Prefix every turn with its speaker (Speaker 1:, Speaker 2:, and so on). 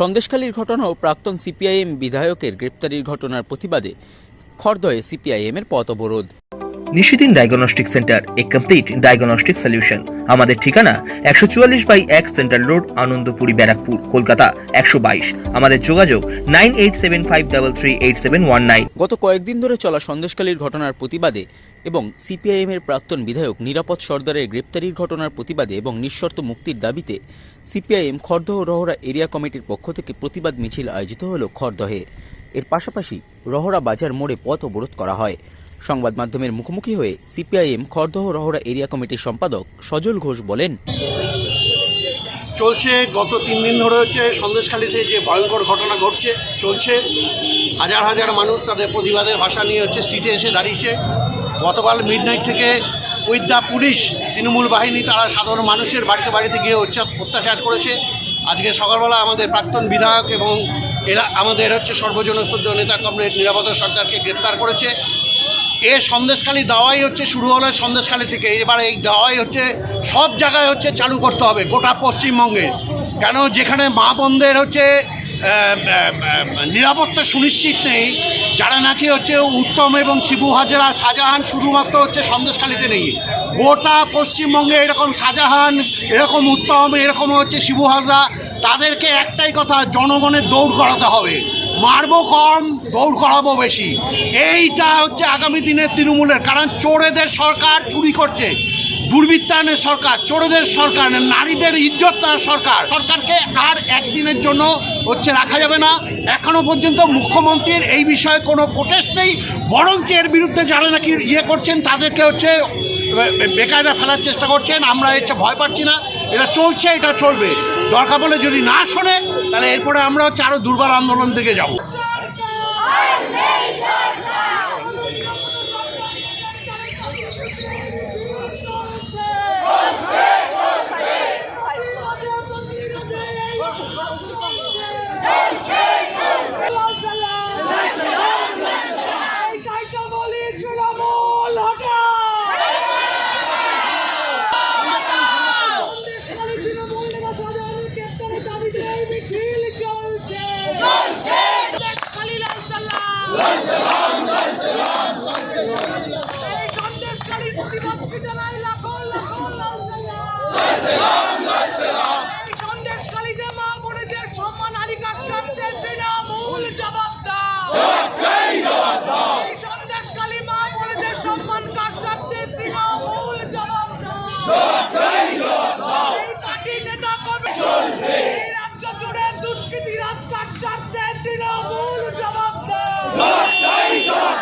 Speaker 1: সন্দেশখালীর ঘটনাও প্রাক্তন সিপিআইএম বিধায়কের গ্রেপ্তারির ঘটনার প্রতিবাদে খড়দহে সিপিআইএমের পথ অবরোধ।
Speaker 2: নিশিদিন ডায়াগনস্টিক সেন্টার এ কমপ্লিট ডায়াগনস্টিক সলিউশন আমাদের ঠিকানা একশো চুয়াল্লিশ বাই এক সেন্ট্রাল রোড, আনন্দপুরি, ব্যারাকপুর, কলকাতা একশো বাইশ। আমাদের যোগাযোগ nine eight seven five double three eight seven one nine.
Speaker 1: গত কয়েকদিন ধরে চলা সন্দেশকালীর ঘটনার প্রতিবাদে এবং সিপিআইএমের প্রাক্তন বিধায়ক নিরাপদ সর্দারের গ্রেপ্তারির ঘটনার প্রতিবাদে এবং নিঃশর্ত মুক্তির দাবিতে সিপিআইএম খড়দহ রহরা এরিয়া কমিটির পক্ষ থেকে প্রতিবাদ মিছিল আয়োজিত হল খড়দহে এর পাশাপাশি রহরা বাজার মোড়ে পথ অবরোধ করা হয়। সংবাদ মাধ্যমের মুখোমুখি হয়ে সিপিআইএম খড়দহ রহরা এরিয়া কমিটির সম্পাদক সজল ঘোষ বলেন,
Speaker 3: চলছে, গত তিন দিন ধরে হচ্ছে সন্দেশখালীতে যে ভয়ঙ্কর ঘটনা ঘটছে, চলছে। হাজার হাজার মানুষ তাদের প্রতিবাদের ভাষা নিয়ে হচ্ছে স্ট্রিটে এসে দাঁড়িয়েছে। গতকাল মিডনাইট থেকে উইথ দ্য পুলিশ তৃণমূল বাহিনী, তারা সাধারণ মানুষের বাড়িতে বাড়িতে গিয়ে অত্যাচার করেছে। আজকে সকালবেলা আমাদের প্রাক্তন বিধায়ক এবং এরা আমাদের হচ্ছে সর্বজনশ্রদ্ধ নেতা কমরেড নিরাপত্তা সরকারকে গ্রেপ্তার করেছে। এ সন্দেশখালী দাওয়াই হচ্ছে, শুরু হলো সন্দেশখালী থেকে। এবার এই দাওয়াই হচ্ছে, সব জায়গায় হচ্ছে চালু করতে হবে, গোটা পশ্চিমবঙ্গে। কেন? যেখানে মা বোনদের হচ্ছে নিরাপত্তা সুনিশ্চিত নেই, যারা নাকি হচ্ছে উত্তম এবং শিবু হাজারা শাহজাহান শুধুমাত্র হচ্ছে সন্দেশখালীতে নেই। গোটা পশ্চিমবঙ্গে এরকম শাহজাহান, এরকম উত্তম, এরকম হচ্ছে শিবু হাজরা, তাদেরকে একটাই কথা, জনগণের দৌড় করাতে হবে। মারবো কম, দৌড় করাবো বেশি। এইটা হচ্ছে আগামী দিনের তৃণমূলের, কারণ চোরেদের সরকার চুরি করছে। দুর্বৃত্তায়নের সরকার, চোরেদের সরকার, নারীদের ইজ্জত সরকার। সরকারকে আর একদিনের জন্য হচ্ছে রাখা যাবে না। এখনও পর্যন্ত মুখ্যমন্ত্রীর এই বিষয়ে কোনো প্রোটেস্ট নেই। বরঞ্চ এর বিরুদ্ধে যারা নাকি ইয়ে করছেন, তাদেরকে হচ্ছে বেকায়দা ফেলার চেষ্টা করছেন। আমরা হচ্ছে ভয় পাচ্ছি না। এটা চলছে, এটা চলবে। দরকার বলে যদি না শোনে, তাহলে এরপরে আমরা হচ্ছে আরও দুর্বার আন্দোলন থেকে যাব
Speaker 4: সন্দেশকালীতে মা বোনেদের সম্মান হারিকার স্বার্থে তৃণমূল জবাব দাও এই সন্দেশকালী মা বোনেদের সম্মান কার স্বার্থে তৃণমূল জবাব দাও এই পার্টি নেতা কবে চলবে এই রাজ্য জুড়ে দুষ্কৃতি রাজকার স্বার্থে তৃণমূল জবাব দাও এই রাজ্য জুড়ে দুষ্কৃতি রাজকার স্বার্থে তৃণমূল জবাব দাও সরকার এই প্রতিবাদে প্রতিরোধে এই অবরোধ চলছে